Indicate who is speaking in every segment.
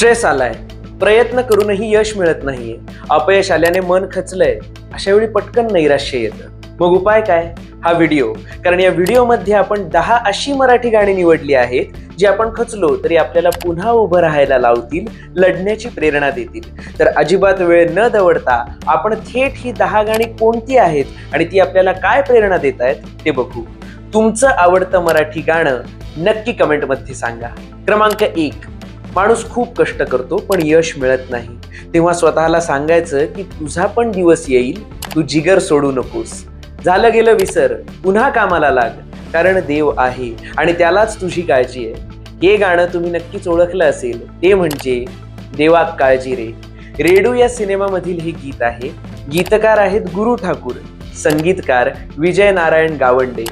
Speaker 1: Stress आलाय. प्रयत्न करूनही यश मिळत नाहीये. अपयश आल्याने मन खचलंय. अशा वेळी पटकन नैराश्य येतं. मग उपाय काय? हा व्हिडिओ. कारण या व्हिडिओमध्ये आपण दहा अशी मराठी गाणी निवडली आहेत जी आपण खचलो तरी आपल्याला पुन्हा उभं राहायला लावतील लढण्याची प्रेरणा देतील. तर अजिबात वेळ न दवडता आपण थेट ही दहा गाणी कोणती आहेत आणि ती आपल्याला काय प्रेरणा देत आहेत ते बघू. तुमचं आवडतं मराठी गाणं नक्की कमेंटमध्ये सांगा. क्रमांक एक. माणूस खूप कष्ट करतो पण यश मिळत नाही. तेव्हा स्वतःला सांगायचं की तुझा पण दिवस येईल तू जिगर सोडू नकोस. झालं गेलं विसर पुन्हा कामाला लाग कारण देव आहे आणि त्यालाच तुझी काळजी आहे. हे गाणं तुम्ही नक्कीच ओळखलं असेल ते म्हणजे देवा काळजी रे. रेडू या सिनेमामधील हे गीत आहे. गीतकार आहेत गुरु ठाकूर संगीतकार विजय नारायण गावंडे.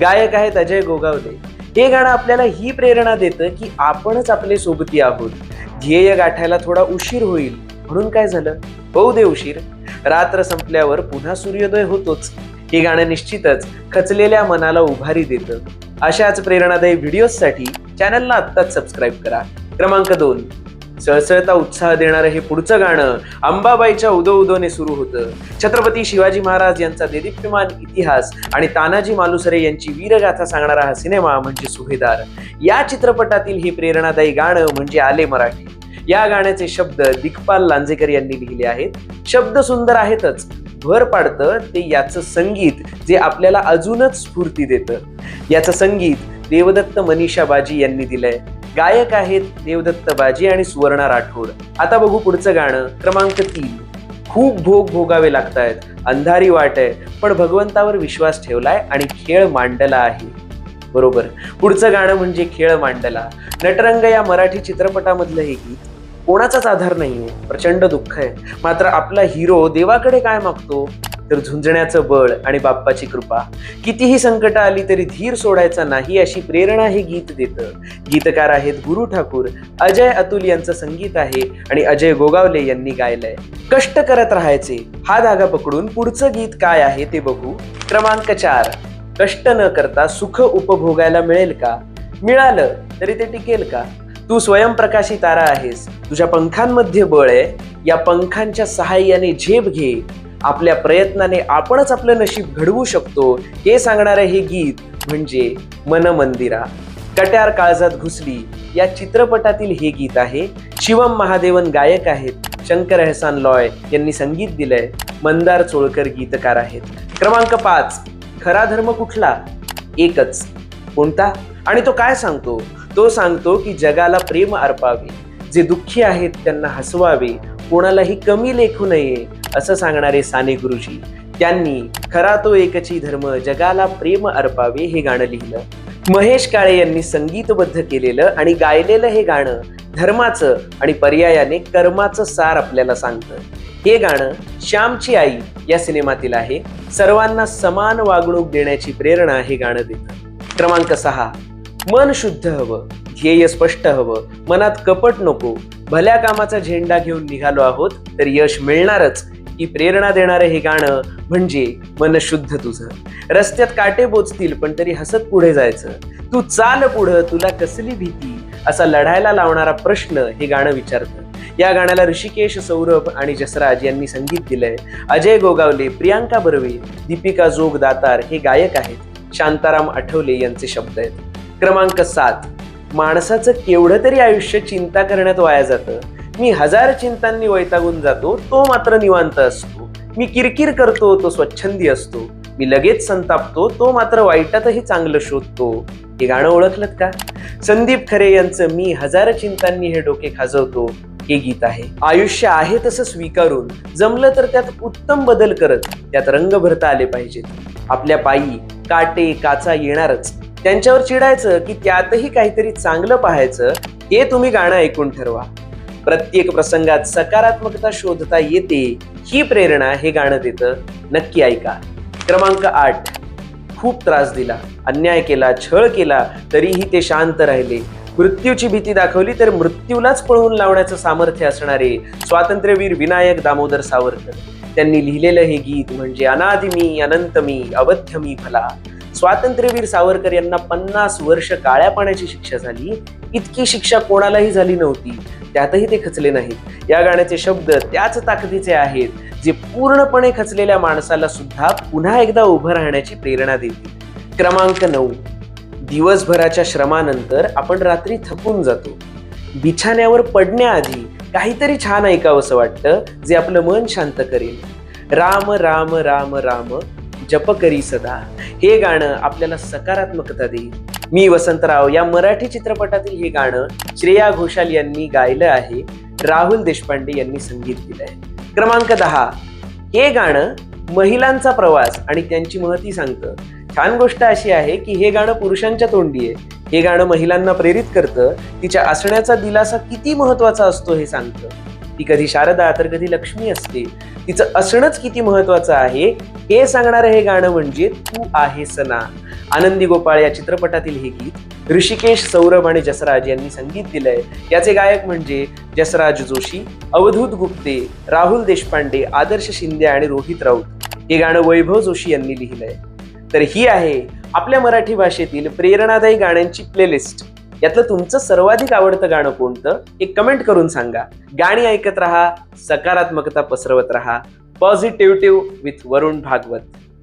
Speaker 1: गायक आहेत अजय गोगावले. हे गाणं आपल्याला ही प्रेरणा देतं की आपणच आपले सोबती आहोत. ध्येय गाठायला थोडा उशीर होईल. म्हणून काय झालं? होऊ दे उशीर. रात्र संपल्यावर पुन्हा सूर्योदय होतोच. हे गाणं निश्चितच खचलेल्या मनाला उभारी देतं. अशाच प्रेरणादायी व्हिडिओजसाठी चॅनलला आत्ताच सबस्क्राईब करा. क्रमांक दोन. सळसळता उत्साह देणारं हे पुढचं गाणं अंबाबाईच्या उदो उदोने सुरू होतं. छत्रपती शिवाजी महाराज यांचा देदीप्यमान इतिहास आणि तानाजी मालुसरे यांची वीरगाथा सांगणारा हा सिनेमा म्हणजे सुभेदार. या चित्रपटातील हे प्रेरणादायी गाणं म्हणजे आले मराठी. या गाण्याचे शब्द दिग्पाल लांजेकर यांनी लिहिले आहेत. शब्द सुंदर आहेतच. भर पाडतं ते याचं संगीत जे आपल्याला अजूनच स्फूर्ती देतं. याचं संगीत देवदत्त मनीषा बाजी यांनी दिलंय. गायक आहेत देवदत्त बाजी आणि सुवर्णा राठोड. आता बघू पुढचं गाणं क्रमांक तीन. खूप भोग भोगावे लागतायत. अंधारी वाट आहे पण भगवंतावर विश्वास ठेवलाय आणि खेळ मांडला आहे. बरोबर. पुढचं गाणं म्हणजे खेळ मांडला. नटरंग या मराठी चित्रपटामधलं हे गीत कोणाचाच आधार नाहीये. प्रचंड दुःख आहे. मात्र आपला हिरो देवाकडे काय मागतो? तर झुंजण्याचं बळ आणि बाप्पाची कृपा. कितीही संकट आली तरी धीर सोडायचा नाही अशी प्रेरणा हे गीत देतं. गीतकार आहेत गुरु ठाकूर अजय अतुल यांचं संगीत आहे आणि अजय गोगावले यांनी गायलंय. कष्ट करत राहायचे हा धागा पकडून पुढचं गीत काय आहे ते बघू. क्रमांक चार कष्ट न करता सुख उपभोगायला मिळेल का? मिळालं तरी ते टिकेल का? तू स्वयंप्रकाशी तारा आहेस तुझ्या पंखांमध्ये बळ आहे. या पंखांच्या सहाय्याने झेप घे. आपल्या प्रयत्नाने आपणच आपलं नशीब घडवू शकतो हे सांगणारं हे गीत म्हणजे मन मंदिरा कट्यार काळजात घुसली या चित्रपटातील हे गीत आहे. शिवम महादेवन गायक आहेत शंकर एहसान लॉय यांनी संगीत दिलंय मंदार चोळकर गीतकार आहेत. क्रमांक पाच खरा धर्म कुठला? एकच. कोणता? आणि तो काय सांगतो? तो सांगतो की जगाला प्रेम अर्पावे. जे दुःखी आहेत त्यांना हसवावे. कोणालाही कमी लेखू नये. असं सांगणारे साने गुरुजी त्यांनी खरा तो एकची धर्म जगाला प्रेम अर्पावे हे गाणं लिहिलं. महेश काळे यांनी संगीतबद्ध केलेलं आणि गायलेलं हे गाणं धर्माचं आणि पर्यायाने कर्माचं सार आपल्याला सांगतं. हे गाणं श्यामची आई या सिनेमातील आहे. सर्वांना समान वागणूक देण्याची प्रेरणा हे गाणं देतं. क्रमांक सहा मन शुद्ध हवं ध्येय स्पष्ट हवं मनात कपट नको भल्या कामाचा झेंडा घेऊन निघालो आहोत तर यश मिळणारच की प्रेरणा देणारं हे गाणं म्हणजे मन शुद्ध तुझं. रस्त्यात काटे बोचतील पण तरी हसत पुढे जायचं. तू चाल पुढं तुला कसली भीती? असा लढायला लावणारा प्रश्न हे गाणं विचारतं. या गाण्याला ऋषिकेश सौरभ आणि जसराज यांनी संगीत दिलंय. अजय गोगावले प्रियांका बर्वे दीपिका जोग दातार हे गायक आहेत. शांताराम आठवले यांचे शब्द आहेत. क्रमांक सात. माणसाचं केवढं तरी आयुष्य चिंता करण्यात वाया जातं. मी हजार चिंतांनी वैतागून जातो तो मात्र निवांत असतो. मी किरकिर करतो तो स्वच्छंदी असतो. मी लगेच संतापतो तो मात्र वाईटातही चांगलं शोधतो. हे गाणं ओळखलं का? संदीप खरे यांचं मी हजार चिंतांनी हे डोके खाजवतो. हे गीत आहे. आयुष्य आहे तसं स्वीकारून जमलं तर त्यात उत्तम बदल करत त्यात रंग भरता आले पाहिजेत. आपल्या पायी काटे काचा येणारच. त्यांच्यावर चिडायचं की त्यातही काहीतरी चांगलं पाहायचं हे तुम्ही गाणं ऐकून ठरवा. प्रत्येक प्रसंगात सकारात्मकता शोधता येते ही प्रेरणा हे गाणं देतं. नक्की ऐका. क्रमांक आठ. खूप त्रास दिला अन्याय केला छळ केला तरीही ते शांत राहिले. मृत्यूची भीती दाखवली तर मृत्यूलाच पळवून लावण्याचं सामर्थ्य असणारे स्वातंत्र्यवीर विनायक दामोदर सावरकर. त्यांनी लिहिलेलं हे गीत म्हणजे अनादि मी अनंत मी भला स्वातंत्र्यवीर सावरकर यांना पन्नास वर्ष काळ्या पाण्याची शिक्षा झाली. इतकी शिक्षा कोणालाही झाली नव्हती. त्यातही ते खचले नाहीत. या गाण्याचे शब्द त्याच ताकदीचे आहेत जे पूर्णपणे खचलेल्या माणसाला सुद्धा पुन्हा एकदा उभं राहण्याची प्रेरणा देते क्रमांक नऊ. दिवसभराच्या श्रमानंतर आपण रात्री थकून जातो. बिछाण्यावर पडण्याआधी काहीतरी छान ऐकावंसं वाटतं जे आपलं मन शांत करेल. राम राम राम राम जप करी सदा. हे गाणं आपल्याला सकारात्मकता देईल. मी वसंतराव या मराठी चित्रपटातील हे गाणं श्रेया घोषाल यांनी गायलं आहे. राहुल देशपांडे यांनी संगीत दिलंय. क्रमांक दहा. हे गाणं महिलांचा प्रवास आणि त्यांची महती सांगतं. छान गोष्ट अशी आहे की हे गाणं पुरुषांच्या तोंडी आहे. हे गाणं महिलांना प्रेरित करतं. तिच्या असण्याचा दिलासा किती महत्त्वाचा असतो हे सांगतं. ती कधी शारदा तर कधी लक्ष्मी असते. तिचं असणंच किती महत्वाचं आहे हे सांगणारं हे गाणं म्हणजे तू आहे सना आनंदी गोपाळ या चित्रपटातील हे गीत ऋषिकेश सौरभ आणि जसराज यांनी संगीत दिलंय. याचे गायक म्हणजे जसराज जोशी अवधूत गुप्ते राहुल देशपांडे आदर्श शिंदे आणि रोहित राऊत. हे गाणं वैभव जोशी यांनी लिहिलंय. तर ही आहे आपल्या मराठी भाषेतील प्रेरणादायी गाण्यांची प्लेलिस्ट यातलं तुमचं सर्वाधिक आवडतं गाणं कोणतं? हे कमेंट करून सांगा. गाणी ऐकत राहा सकारात्मकता पसरवत राहा. Positive with Varun Bhagwat.